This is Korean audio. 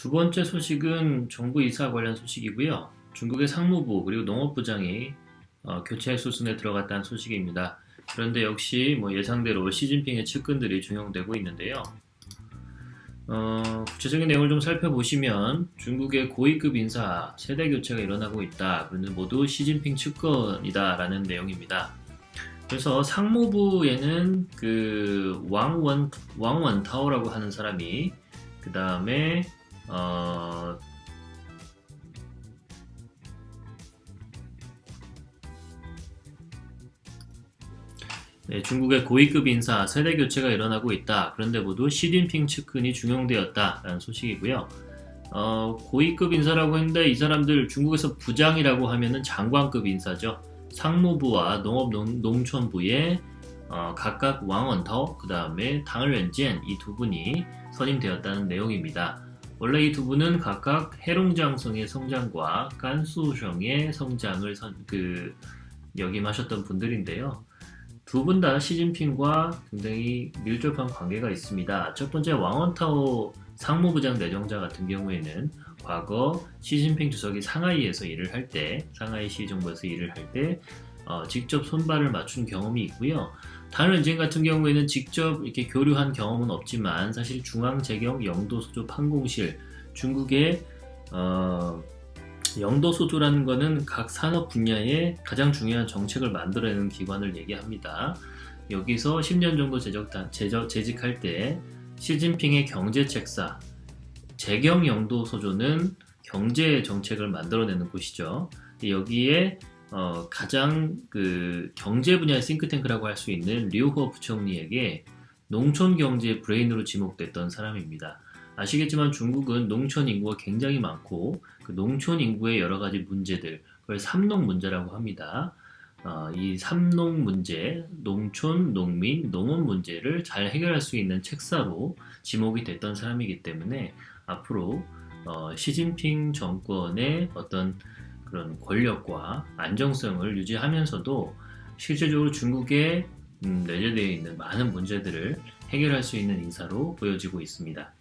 두 번째 소식은 정부 이사 관련 소식이고요. 중국의 상무부 그리고 농업부장이 어, 교체 수순에 들어갔다는 소식입니다. 그런데 역시 뭐 예상대로 시진핑의 측근들이 중용되고 있는데요. 어, 구체적인 내용을 좀 살펴보시면 중국의 고위급 인사 세대 교체가 일어나고 있다. 그런데 모두 시진핑 측근이다라는 내용입니다. 그래서 상무부에는 그 왕원 왕원타오라고 하는 사람이 그 다음에 어, 네, 중국의 고위급 인사 세대 교체가 일어나고 있다. 그런데 모두 시진핑 측근이 중용되었다라는 소식이고요. 어, 고위급 인사라고 했는데 이 사람들 중국에서 부장이라고 하면은 장관급 인사죠. 상무부와 농업 농, 촌부에 어, 각각 왕원터 그 다음에 당을웬젠 이 두 분이 선임되었다는 내용입니다. 원래 이 두 분은 각각 해롱장성의 성장과 깐수성의 성장을 선, 그, 역임하셨던 분들인데요. 두 분 다 시진핑과 굉장히 밀접한 관계가 있습니다. 첫 번째 왕원타오 상무부장 내정자 같은 경우에는 과거 시진핑 주석이 상하이에서 일을 할 때, 상하이 시 정부에서 일을 할 때, 어, 직접 손발을 맞춘 경험이 있고요. 다른 엔진 같은 경우에는 직접 이렇게 교류한 경험은 없지만 사실 중앙재경 영도소조 판공실 중국의 어, 영도소조라는 것은 각 산업 분야에 가장 중요한 정책을 만들어내는 기관을 얘기합니다. 여기서 10년 정도 재적, 재적, 재직할 때 시진핑의 경제책사 재경 영도소조는 경제 정책을 만들어내는 곳이죠. 여기에 어, 가장 그 경제 분야의 싱크탱크라고 할 수 있는 류호 부총리에게 농촌 경제 브레인으로 지목됐던 사람입니다. 아시겠지만 중국은 농촌 인구가 굉장히 많고 그 농촌 인구의 여러 가지 문제들 그걸 삼농 문제라고 합니다. 어, 이 삼농 문제, 농촌, 농민, 농업 문제를 잘 해결할 수 있는 책사로 지목이 됐던 사람이기 때문에 앞으로 어, 시진핑 정권의 어떤 그런 권력과 안정성을 유지하면서도 실질적으로 중국에 음, 내재되어 있는 많은 문제들을 해결할 수 있는 인사로 보여지고 있습니다.